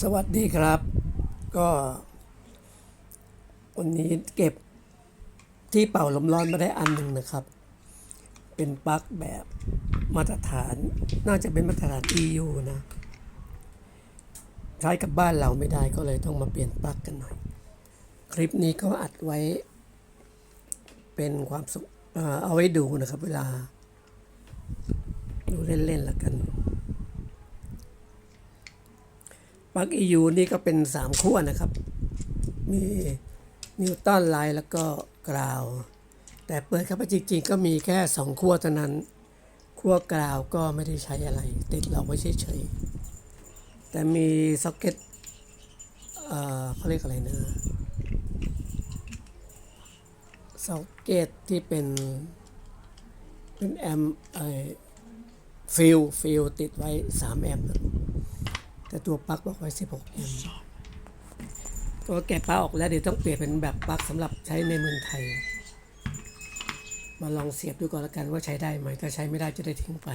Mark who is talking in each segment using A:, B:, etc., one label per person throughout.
A: สวัสดีครับ ก็วันนี้เก็บที่เป่าลมร้อนมาได้อันหนึ่งนะครับ เป็นปลั๊กแบบมาตรฐาน น่าจะเป็นมาตรฐาน EU นะใช้กับบ้านเราไม่ได้ก็เลยต้องมาเปลี่ยนปลั๊กกันหน่อย คลิปนี้ก็อัดไว้ เป็นความสุขเออเอาไว้ดูนะครับ เวลา ดูเล่นๆละกัน ปลั๊ก EU นี่ก็เป็นสามขั้วนะครับ มีนิวตันไลน์แล้วก็กราว แต่เปิดเข้าไปจริงๆ ก็มีแค่สองขั้วเท่านั้น ขั้วกราวก็ไม่ได้ใช้อะไร ติดเราไว้เฉยๆ แต่มีซ็อกเก็ตเอ่อเขาเรียกอะไรนะซ็อกเก็ตที่เป็นเป็นแอมไอฟิลฟิลติดไว้ 3 แอมป์ แต่ตัวปลั๊กบอกไว้ 16แอมป์ก็แกะปลั๊กออกแล้วเดี๋ยวต้องเปลี่ยนเป็นแบบปลั๊กสำหรับใช้ในเมืองไทย มาลองเสียบดูก่อนละกันว่าใช้ได้ไหมถ้าใช้ไม่ได้จะได้ทิ้งไป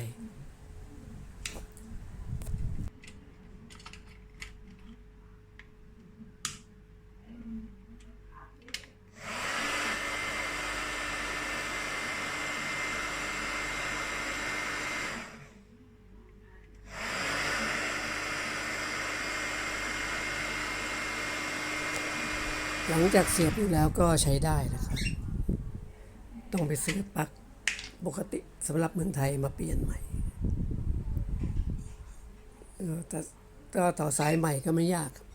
A: หลังจากเสียบอยู่แล้วก็ใช้ได้นะครับ ต้องไปซื้อปลั๊กปกติสำหรับเมืองไทยมาเปลี่ยนใหม่เออแต่ก็ต่อสายใหม่ก็ไม่ยากครับ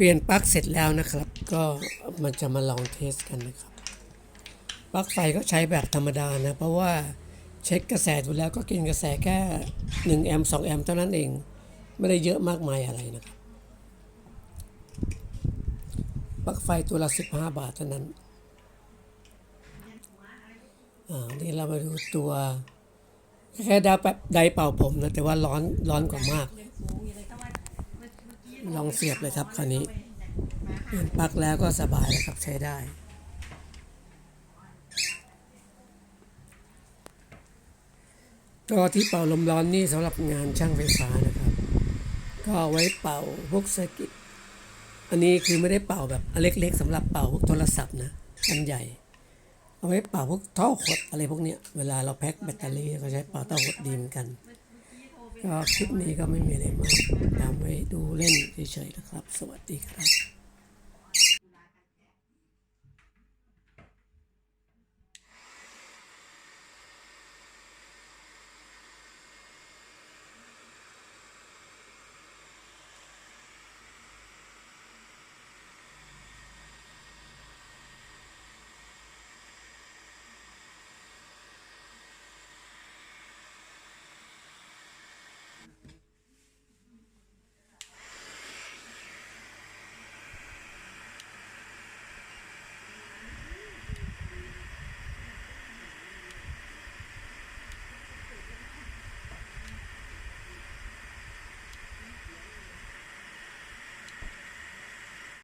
A: เปลี่ยนปลั๊กเสร็จแล้วนะครับ ก็มันจะมาลองเทสกันนะครับปลั๊กไฟก็ใช้แบบธรรมดานะ เพราะว่าเช็คกระแสดูแล้วก็กินกระแสแค่1แอมป์2แอมป์เท่านั้นเอง ไม่ได้เยอะมากมายอะไรนะครับปลั๊กไฟตัวละ 15 บาทเท่านั้นอ่านี่เรามาดูตัวแค่ดาวแบบไดเป่าผมนะ แต่ว่าร้อนร้อนกว่ามาก ลองเสียบเลยครับคราวนี้เปนปลั๊กแล้วก็สบายแล้วครับใช้ได้ก็ที่เป่าลมร้อนนี่สำหรับงานช่างไฟฟ้านะครับ ก็ไว้เป่าพวกเซกิตอันนี้คือไม่ได้เป่าแบบเล็กๆสำหรับเป่าพวกโทรศัพท์นะอันใหญ่ เอาไว้เป่าพวกท่อขดอะไรพวกนี้เวลาเราแพ็คแบตเตอรี่ก็ใช้เป่าท่อขดดีเหมือนกัน ก็คลิปนี้ก็ไม่มีอะไรมากตามไว้ดูเล่นเฉยๆนะครับ สวัสดีครับ